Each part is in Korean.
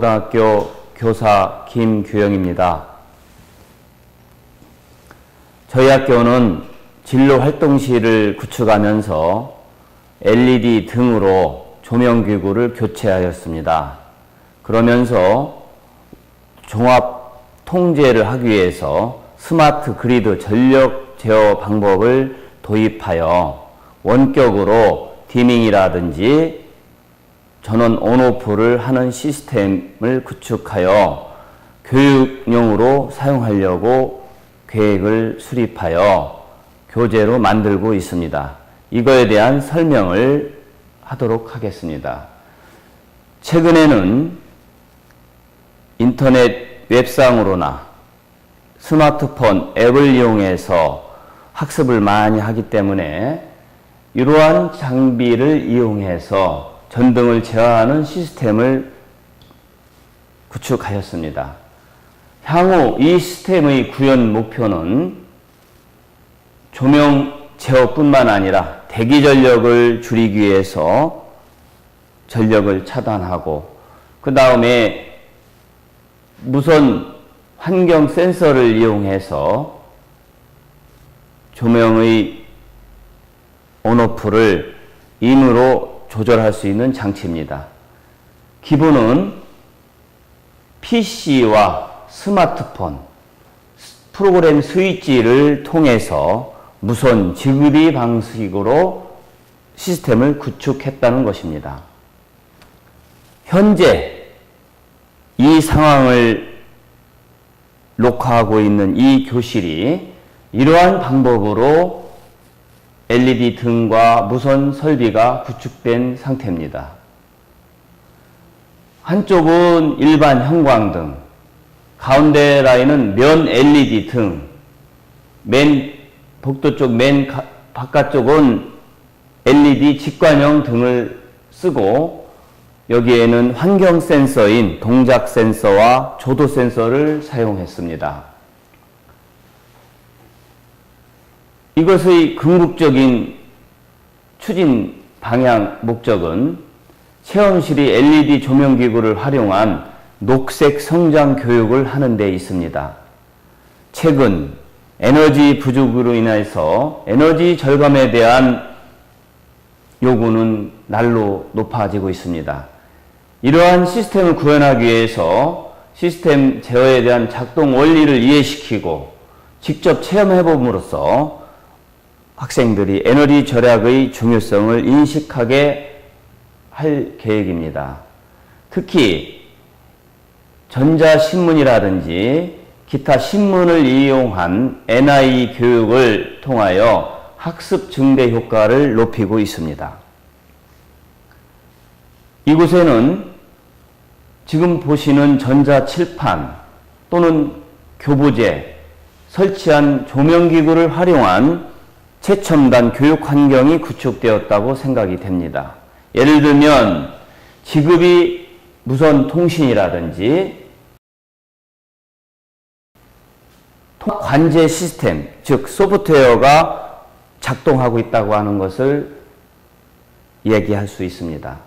고등학교 교사 김규영입니다. 저희 학교는 진로 활동실을 구축하면서 LED 등으로 조명기구를 교체하였습니다. 그러면서 종합 통제를 하기 위해서 스마트 그리드 전력 제어 방법을 도입하여 원격으로 디밍이라든지 전원 온오프를 하는 시스템을 구축하여 교육용으로 사용하려고 계획을 수립하여 교재로 만들고 있습니다. 이거에 대한 설명을 하도록 하겠습니다. 최근에는 인터넷 웹상으로나 스마트폰 앱을 이용해서 학습을 많이 하기 때문에 이러한 장비를 이용해서 전등을 제어하는 시스템을 구축하였습니다. 향후 이 시스템의 구현 목표는 조명 제어뿐만 아니라 대기 전력을 줄이기 위해서 전력을 차단하고 그 다음에 무선 환경 센서를 이용해서 조명의 온오프를 인으로 조절할 수 있는 장치입니다. 기본은 PC와 스마트폰, 프로그램 스위치를 통해서 무선 지급이 방식으로 시스템을 구축했다는 것입니다. 현재 이 상황을 녹화하고 있는 이 교실이 이러한 방법으로 LED 등과 무선 설비가 구축된 상태입니다. 한쪽은 일반 형광등, 가운데 라인은 면 LED 등, 맨 복도 쪽 맨 바깥쪽은 LED 직관형 등을 쓰고 여기에는 환경 센서인 동작 센서와 조도 센서를 사용했습니다. 이것의 궁극적인 추진 방향 목적은 체험실이 LED 조명기구를 활용한 녹색 성장 교육을 하는 데 있습니다. 최근 에너지 부족으로 인해서 에너지 절감에 대한 요구는 날로 높아지고 있습니다. 이러한 시스템을 구현하기 위해서 시스템 제어에 대한 작동 원리를 이해시키고 직접 체험해 봄으로써 학생들이 에너지 절약의 중요성을 인식하게 할 계획입니다. 특히 전자신문이라든지 기타 신문을 이용한 NI 교육을 통하여 학습 증대 효과를 높이고 있습니다. 이곳에는 지금 보시는 전자칠판 또는 교보제 설치한 조명기구를 활용한 최첨단 교육 환경이 구축되었다고 생각이 됩니다. 예를 들면 지급이 무선 통신이라든지 관제 시스템, 즉 소프트웨어가 작동하고 있다고 하는 것을 얘기할 수 있습니다.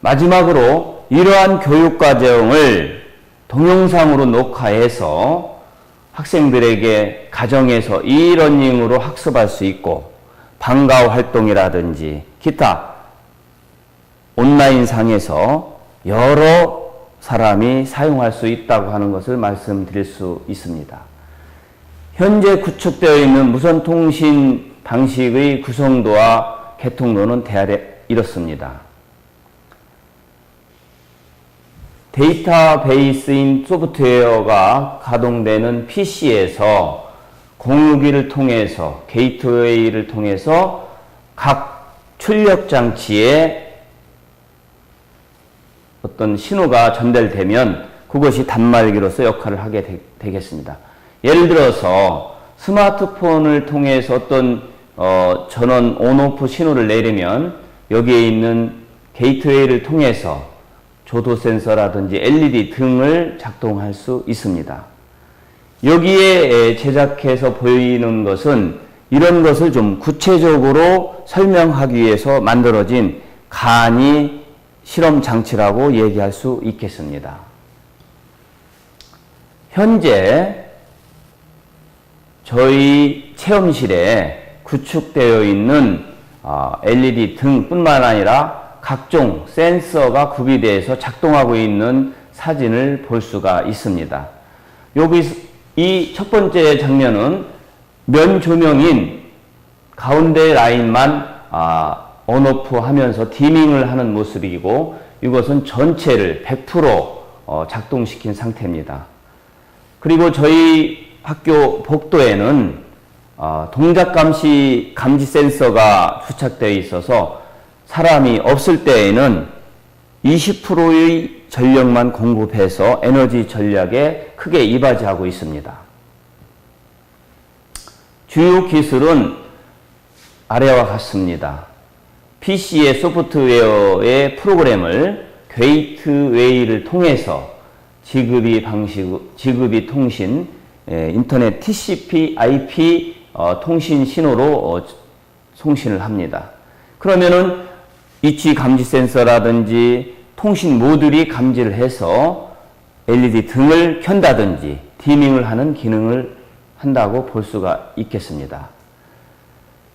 마지막으로 이러한 교육 과정을 동영상으로 녹화해서 학생들에게 가정에서 이러닝으로 학습할 수 있고 방과후 활동이라든지 기타 온라인 상에서 여러 사람이 사용할 수 있다고 하는 것을 말씀드릴 수 있습니다. 현재 구축되어 있는 무선 통신 방식의 구성도와 개통도는 대아래 이렇습니다. 데이터베이스인 소프트웨어가 가동되는 PC에서 공유기를 통해서 게이트웨이를 통해서 각 출력 장치에 어떤 신호가 전달되면 그것이 단말기로서 역할을 하게 되, 겠습니다. 예를 들어서 스마트폰을 통해서 어떤 어, 전원 온오프 신호를 내리면 여기에 있는 게이트웨이를 통해서 조도 센서라든지 LED 등을 작동할 수 있습니다. 여기에 제작해서 보이는 것은 이런 것을 좀 구체적으로 설명하기 위해서 만들어진 간이 실험 장치라고 얘기할 수 있겠습니다. 현재 저희 체험실에 구축되어 있는 LED 등뿐만 아니라 각종 센서가 구비되어서 작동하고 있는 사진을 볼 수가 있습니다. 여기 이 첫 번째 장면은 면 조명인 가운데 라인만 아, 온오프 하면서 디밍을 하는 모습이고 이것은 전체를 100% 어, 작동시킨 상태입니다. 그리고 저희 학교 복도에는 어, 동작 감시 감지 센서가 부착되어 있어서 사람이 없을 때에는 20%의 전력만 공급해서 에너지 전략에 크게 이바지하고 있습니다. 주요 기술은 아래와 같습니다. PC의 소프트웨어의 프로그램을 게이트웨이를 통해서 지급이 방식, 지급이 통신, 예, 인터넷 TCP, IP 어, 통신 신호로 어, 송신을 합니다. 그러면은 위치 감지 센서라든지 통신 모듈이 감지를 해서 LED 등을 켠다든지 디밍을 하는 기능을 한다고 볼 수가 있겠습니다.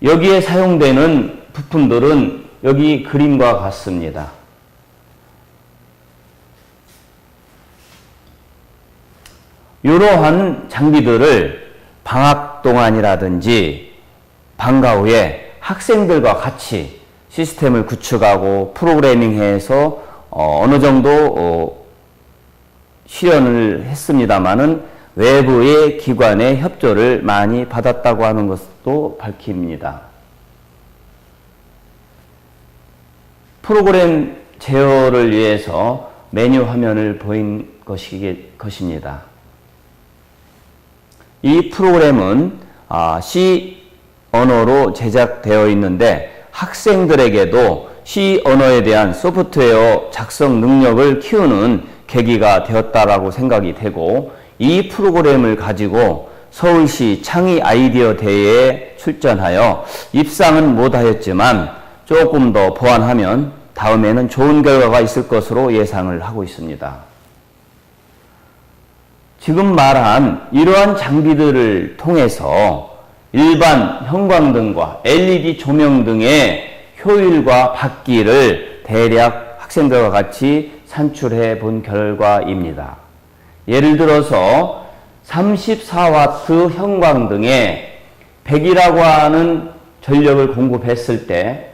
여기에 사용되는 부품들은 여기 그림과 같습니다. 이러한 장비들을 방학 동안이라든지 방과 후에 학생들과 같이 시스템을 구축하고 프로그래밍해서 어, 느 정도 어, 실현을 했습니다마는 외부의 기관의 협조를 많이 받았다고 하는 것도 밝힙니다. 프로그램 제어를 위해서 메뉴 화면을 보인 것이, 것입니다. 이 프로그램은 아, C 언어로 제작되어 있는데 학생들에게도 C 언어에 대한 소프트웨어 작성 능력을 키우는 계기가 되었다라고 생각이 되고 이 프로그램을 가지고 서울시 창의 아이디어 대회에 출전하여 입상은 못하였지만 조금 더 보완하면 다음에는 좋은 결과가 있을 것으로 예상을 하고 있습니다. 지금 말한 이러한 장비들을 통해서 일반 형광등과 LED 조명 등의 효율과 받기를 대략 학생들과 같이 산출해 본 결과입니다. 예를 들어서 34와트 형광등에 100이라고 하는 전력을 공급했을 때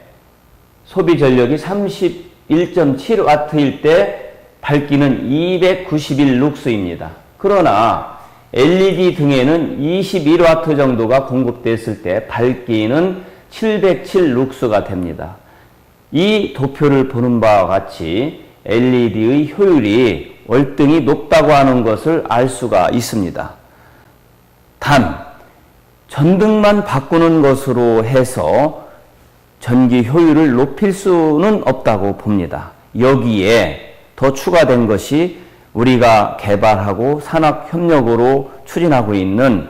소비 전력이 31.7와트일 때 밝기는 291 룩스입니다. 그러나 LED 등에는 21와트 정도가 공급됐을 때 밝기는 707 룩스가 됩니다. 이 도표를 보는 바와 같이 LED의 효율이 월등히 높다고 하는 것을 알 수가 있습니다. 단, 전등만 바꾸는 것으로 해서 전기 효율을 높일 수는 없다고 봅니다. 여기에 더 추가된 것이 우리가 개발하고 산학 협력으로 추진하고 있는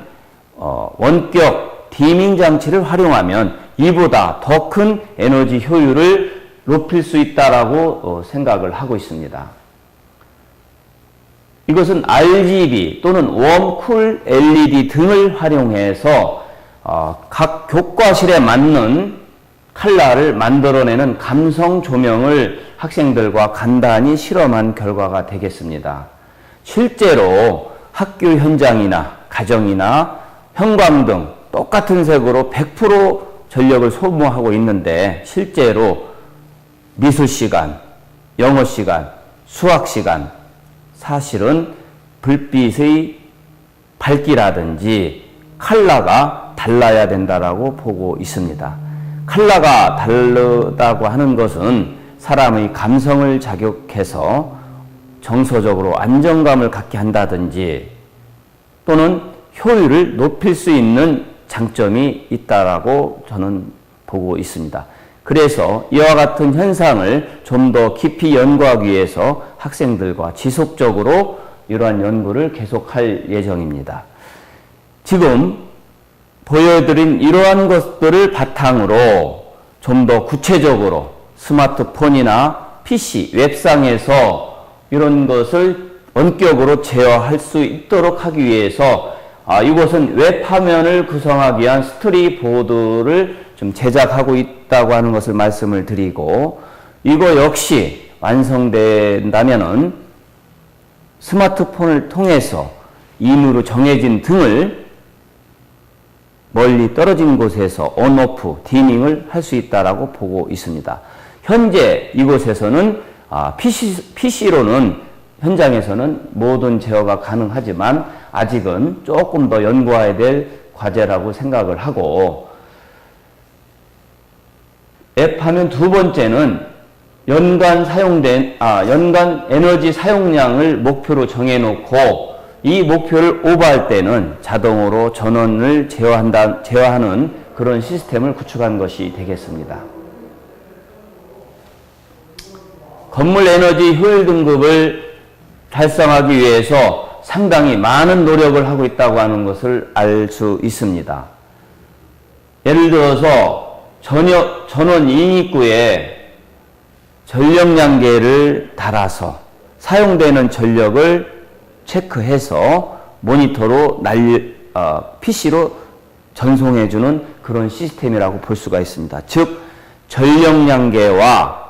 어, 원격 디밍 장치를 활용하면 이보다 더 큰 에너지 효율을 높일 수 있다라고 어, 생각을 하고 있습니다. 이것은 RGB 또는 웜쿨 LED 등을 활용해서 어, 각 교과실에 맞는 칼라를 만들어내는 감성 조명을 학생들과 간단히 실험한 결과가 되겠습니다. 실제로 학교 현장이나 가정이나 형광등 똑같은 색으로 100% 전력을 소모하고 있는데 실제로 미술 시간, 영어 시간, 수학 시간 사실은 불빛의 밝기라든지 컬러가 달라야 된다라고 보고 있습니다. 컬러가 다르다고 하는 것은 사람의 감성을 자극해서 정서적으로 안정감을 갖게 한다든지 또는 효율을 높일 수 있는 장점이 있다라고 저는 보고 있습니다. 그래서 이와 같은 현상을 좀 더 깊이 연구하기 위해서 학생들과 지속적으로 이러한 연구를 계속할 예정입니다. 지금 보여드린 이러한 것들을 바탕으로 좀 더 구체적으로 스마트폰이나 PC, 웹상에서 이런 것을 원격으로 제어할 수 있도록 하기 위해서 아, 이곳은 웹 화면을 구성하기 위한 스토리보드를 좀 제작하고 있다고 하는 것을 말씀을 드리고 이거 역시 완성된다면은 스마트폰을 통해서 임의로 정해진 등을 멀리 떨어진 곳에서 온오프, 디밍을 할 수 있다라고 보고 있습니다. 현재 이곳에서는 아, PC, PC로는 현장에서는 모든 제어가 가능하지만 아직은 조금 더 연구해야 될 과제라고 생각을 하고 앱 하면 두 번째는 연간 사용된 아 연간 에너지 사용량을 목표로 정해 놓고 이 목표를 오버할 때는 자동으로 전원을 제어한다 제어하는 그런 시스템을 구축한 것이 되겠습니다. 건물 에너지 효율 등급을 달성하기 위해서 상당히 많은 노력을 하고 있다고 하는 것을 알 수 있습니다. 예를 들어서 전혀, 전원 인입구에 전력량계를 달아서 사용되는 전력을 체크해서 모니터로 날, 어, PC로 전송해주는 그런 시스템이라고 볼 수가 있습니다. 즉, 전력량계와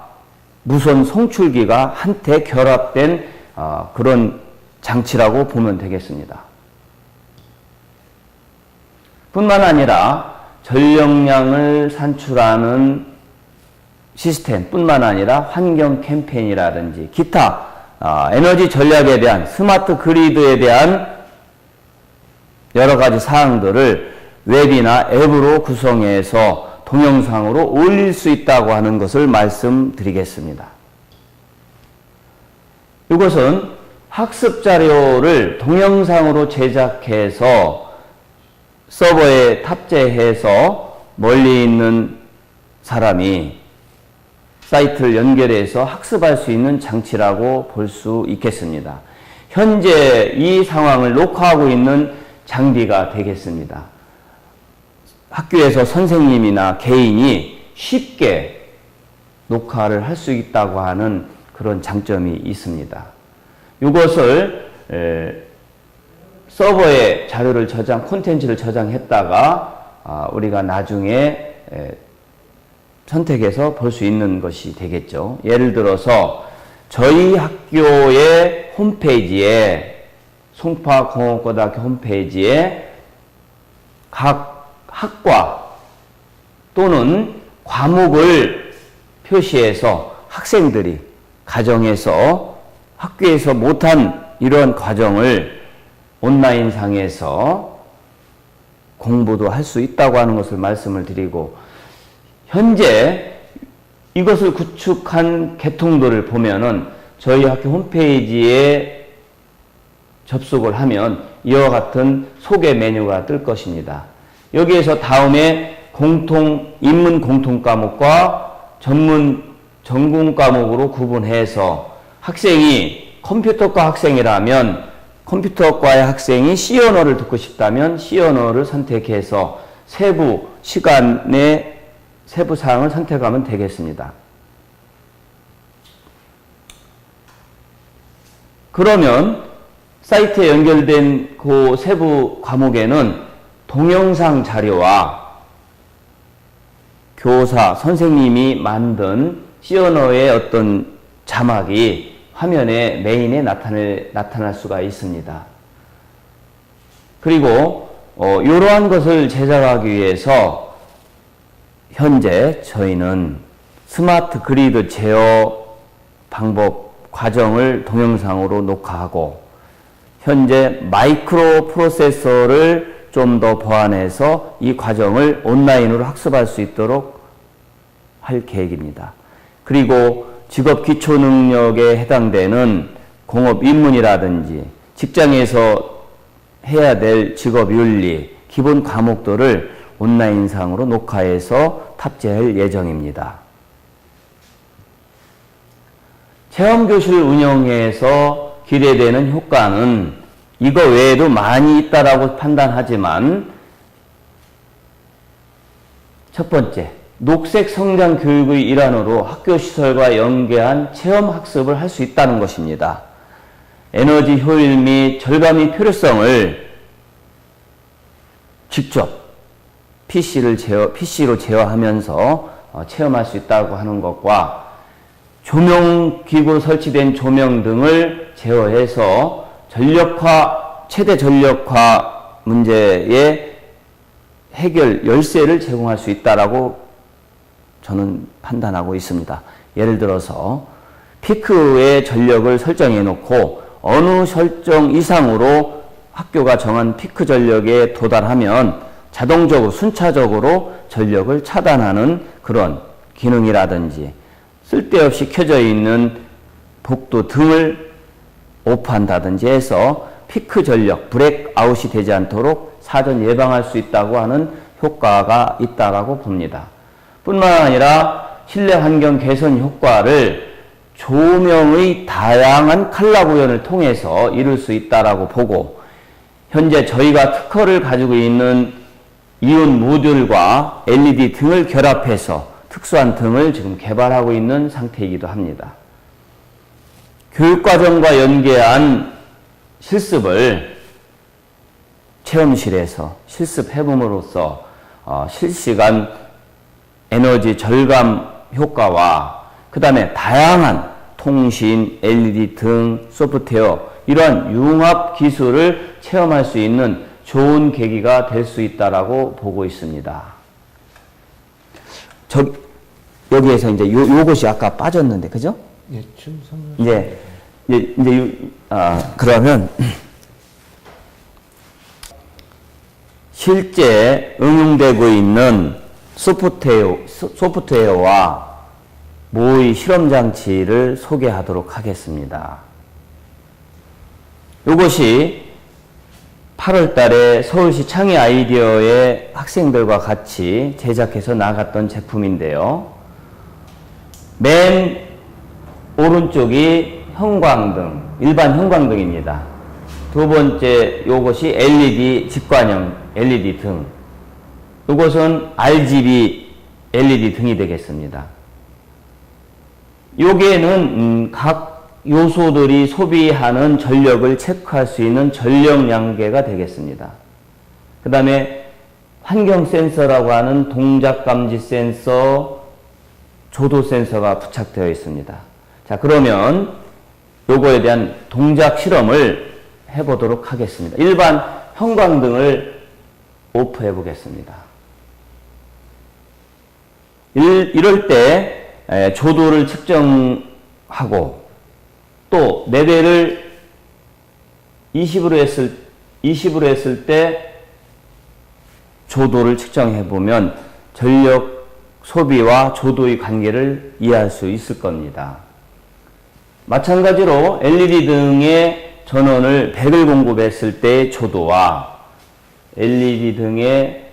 무선 송출기가 한테 결합된 어, 그런 장치라고 보면 되겠습니다. 뿐만 아니라 전력량을 산출하는 시스템 뿐만 아니라 환경 캠페인이라든지 기타 어, 에너지 전략에 대한 스마트 그리드에 대한 여러 가지 사항들을 웹이나 앱으로 구성해서 동영상으로 올릴 수 있다고 하는 것을 말씀드리겠습니다. 이것은 학습 자료를 동영상으로 제작해서 서버에 탑재해서 멀리 있는 사람이 사이트를 연결해서 학습할 수 있는 장치라고 볼 수 있겠습니다. 현재 이 상황을 녹화하고 있는 장비가 되겠습니다. 학교에서 선생님이나 개인이 쉽게 녹화를 할 수 있다고 하는 그런 장점이 있습니다. 이것을 서버에 자료를 저장, 콘텐츠를 저장했다가 아, 우리가 나중에 선택해서 볼 수 있는 것이 되겠죠. 예를 들어서 저희 학교의 홈페이지에 송파공업고등학교 홈페이지에 각 학과 또는 과목을 표시해서 학생들이 가정에서 학교에서 못한 이런 과정을 온라인상에서 공부도 할 수 있다고 하는 것을 말씀을 드리고 현재 이것을 구축한 개통도를 보면은 저희 학교 홈페이지에 접속을 하면 이와 같은 소개 메뉴가 뜰 것입니다. 여기에서 다음에 공통, 인문 공통 과목과 전문 전공 과목으로 구분해서 학생이 컴퓨터과 학생이라면 컴퓨터과의 학생이 C 언어를 듣고 싶다면 C 언어를 선택해서 세부 시간에 세부 사항을 선택하면 되겠습니다. 그러면 사이트에 연결된 그 세부 과목에는 동영상 자료와 교사, 선생님이 만든 시언어의 어떤 자막이 화면에 메인에 나타낼, 나타날 수가 있습니다. 그리고 어, 이러한 것을 제작하기 위해서 현재 저희는 스마트 그리드 제어 방법 과정을 동영상으로 녹화하고 현재 마이크로 프로세서를 좀 더 보완해서 이 과정을 온라인으로 학습할 수 있도록 할 계획입니다. 그리고 직업 기초 능력에 해당되는 공업 입문이라든지 직장에서 해야 될 직업 윤리, 기본 과목들을 온라인상으로 녹화해서 탑재할 예정입니다. 체험교실 운영에서 기대되는 효과는 이거 외에도 많이 있다라고 판단하지만 첫 번째, 녹색 성장 교육의 일환으로 학교 시설과 연계한 체험 학습을 할 수 있다는 것입니다. 에너지 효율 및 절감의 필요성을 직접 PC를 제어, PC로 제어하면서 어, 체험할 수 있다고 하는 것과 조명 기구 설치된 조명 등을 제어해서 전력화 최대 전력화 문제의 해결 열쇠를 제공할 수 있다라고 저는 판단하고 있습니다. 예를 들어서 피크의 전력을 설정해 놓고 어느 설정 이상으로 학교가 정한 피크 전력에 도달하면 자동적으로 순차적으로 전력을 차단하는 그런 기능이라든지 쓸데없이 켜져 있는 복도 등을 오프한다든지 해서 피크 전력, 브렉아웃이 되지 않도록 사전 예방할 수 있다고 하는 효과가 있다라고 봅니다. 뿐만 아니라 실내 환경 개선 효과를 조명의 다양한 컬러 구현을 통해서 이룰 수 있다라고 보고 현재 저희가 특허를 가지고 있는 이온 모듈과 LED 등을 결합해서 특수한 등을 지금 개발하고 있는 상태이기도 합니다. 교육과정과 연계한 실습을 체험실에서 실습해봄으로써 어, 실시간 에너지 절감 효과와 그 다음에 다양한 통신, LED 등 소프트웨어 이러한 융합 기술을 체험할 수 있는 좋은 계기가 될 수 있다라고 보고 있습니다. 저 여기에서 이제 요 요것이 아까 빠졌는데 그죠? 예, 좀 설명. 이제 이제 요- 아 그러면 실제 응용되고 있는 소프트웨어 소- 소프트웨어와 모의 실험 장치를 소개하도록 하겠습니다. 이것이 8월 달에 서울시 창의 아이디어의 학생들과 같이 제작해서 나갔던 제품인데요. 맨 오른쪽이 형광등, 일반 형광등입니다. 두 번째 요것이 LED 직관형 LED 등. 요것은 RGB LED 등이 되겠습니다. 여기에는 음, 각 요소들이 소비하는 전력을 체크할 수 있는 전력 양계가 되겠습니다. 그 다음에 환경 센서라고 하는 동작 감지 센서, 조도 센서가 부착되어 있습니다. 자, 그러면 요거에 대한 동작 실험을 해보도록 하겠습니다. 일반 형광등을 오프해 보겠습니다. 일, 이럴 때 에, 조도를 측정하고 또 레벨을 20으로 했을 20으로 했을 때 조도를 측정해 보면 전력 소비와 조도의 관계를 이해할 수 있을 겁니다. 마찬가지로 LED 등의 전원을 100을 공급했을 때의 조도와 LED 등의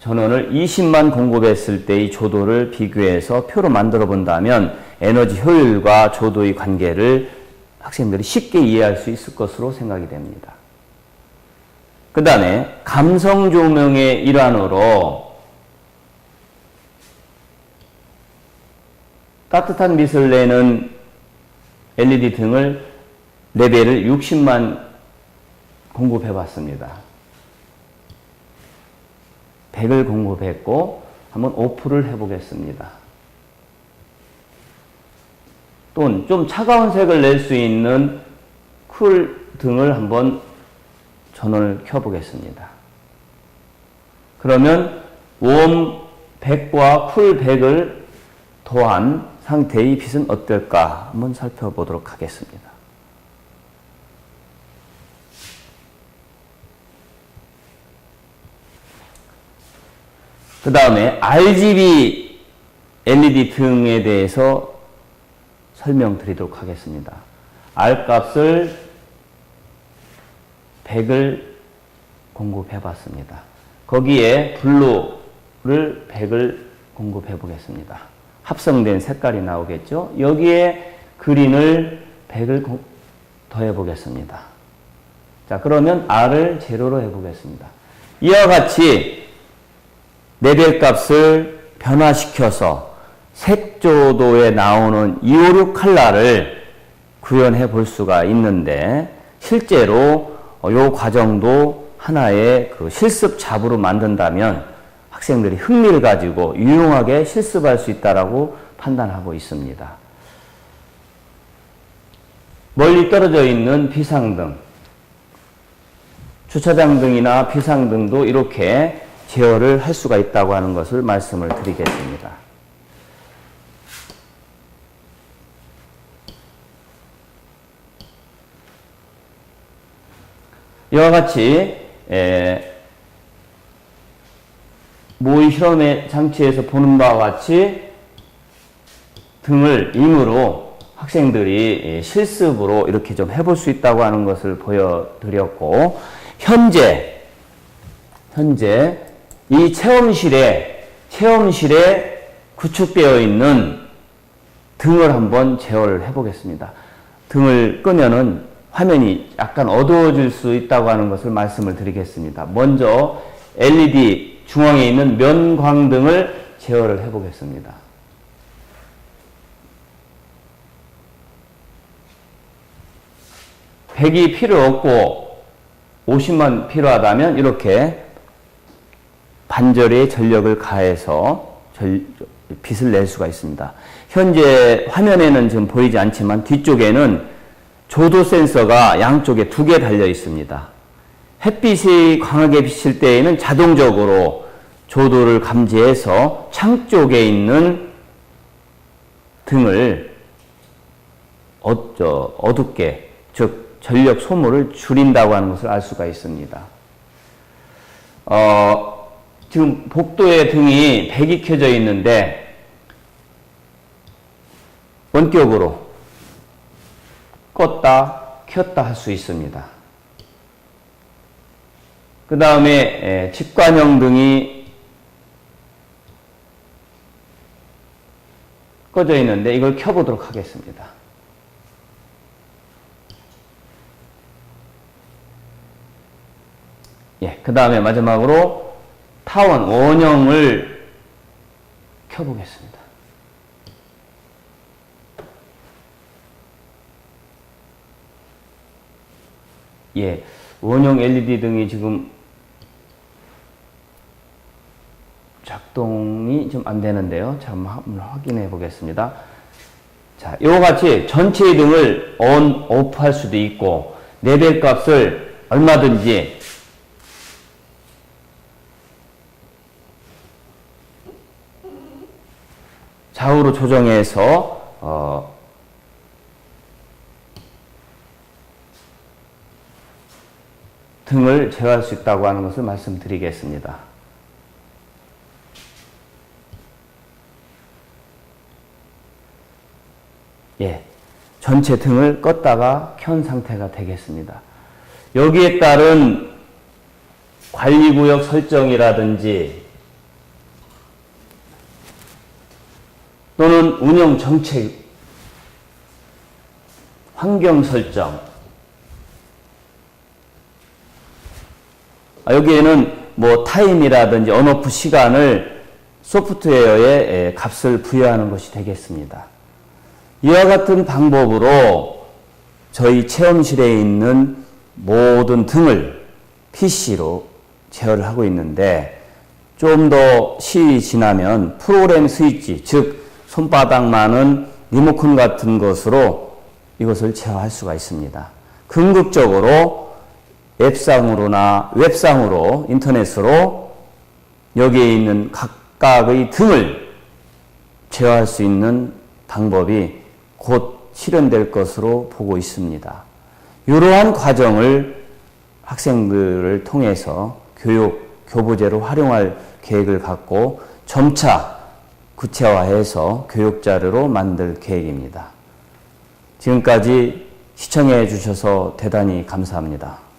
전원을 20만 공급했을 때의 조도를 비교해서 표로 만들어 본다면 에너지 효율과 조도의 관계를 학생들이 쉽게 이해할 수 있을 것으로 생각이 됩니다. 그 다음에 감성 조명의 일환으로 따뜻한 빛을 내는 LED 등을 레벨을 60만 공급해 봤습니다. 100을 공급했고 한번 오프를 해 보겠습니다. 또는 좀 차가운 색을 낼 수 있는 쿨 등을 한번 전원을 켜 보겠습니다. 그러면 웜 100과 쿨 100을 더한 상태의 빛은 어떨까 한번 살펴보도록 하겠습니다. 그 다음에 RGB LED 등에 대해서 설명드리도록 하겠습니다. R 값을 100을 공급해 봤습니다. 거기에 블루를 100을 공급해 보겠습니다. 합성된 색깔이 나오겠죠? 여기에 그린을 100을 더해 보겠습니다. 자, 그러면 R을 제로로 해 보겠습니다. 이와 같이 레벨 값을 변화시켜서 색조도에 나오는 256 칼라를 구현해 볼 수가 있는데 실제로 이 과정도 하나의 그 실습 잡으로 만든다면 학생들이 흥미를 가지고 유용하게 실습할 수 있다라고 판단하고 있습니다. 멀리 떨어져 있는 비상등, 주차장 등이나 비상등도 이렇게 제어를 할 수가 있다고 하는 것을 말씀을 드리겠습니다. 이와 같이 에, 모의 실험의 장치에서 보는 바와 같이 등을 임으로 학생들이 실습으로 이렇게 좀 해볼 수 있다고 하는 것을 보여드렸고 현재 현재 이 체험실에 체험실에 구축되어 있는 등을 한번 제어를 해보겠습니다. 등을 끄면은 화면이 약간 어두워질 수 있다고 하는 것을 말씀을 드리겠습니다. 먼저 LED 중앙에 있는 면광등을 제어를 해보겠습니다. 백이 필요 없고 50만 필요하다면 이렇게 반절의 전력을 가해서 절, 빛을 낼 수가 있습니다. 현재 화면에는 지금 보이지 않지만 뒤쪽에는 조도 센서가 양쪽에 두 개 달려 있습니다. 햇빛이 강하게 비칠 때에는 자동적으로 조도를 감지해서 창 쪽에 있는 등을 어, 저, 어둡게, 즉, 전력 소모를 줄인다고 하는 것을 알 수가 있습니다. 어, 지금 복도에 등이 백이 켜져 있는데, 원격으로 껐다, 켰다 할 수 있습니다. 그 다음에 직관형 등이 꺼져 있는데 이걸 켜보도록 하겠습니다. 예, 그 다음에 마지막으로 타원 원형을 켜보겠습니다. 예, 원형 LED 등이 지금 작동이 좀 안 되는데요. 자, 한번 확인해 보겠습니다. 자, 이와 같이 전체 등을 on, off 할 수도 있고, 레벨 값을 얼마든지 좌우로 조정해서, 어, 등을 제어할 수 있다고 하는 것을 말씀드리겠습니다. 예, 전체 등을 껐다가 켠 상태가 되겠습니다. 여기에 따른 관리구역 설정이라든지 또는 운영 정책, 환경 설정, 아, 여기에는 뭐 타임이라든지 언오프 시간을 소프트웨어에 값을 부여하는 것이 되겠습니다. 이와 같은 방법으로 저희 체험실에 있는 모든 등을 PC로 제어를 하고 있는데 좀 더 시일이 지나면 프로그램 스위치, 즉 손바닥만은 리모컨 같은 것으로 이것을 제어할 수가 있습니다. 궁극적으로 앱상으로나 웹상으로 인터넷으로 여기에 있는 각각의 등을 제어할 수 있는 방법이 곧 실현될 것으로 보고 있습니다. 이러한 과정을 학생들을 통해서 교육, 교부제로 활용할 계획을 갖고 점차 구체화해서 교육 자료로 만들 계획입니다. 지금까지 시청해 주셔서 대단히 감사합니다.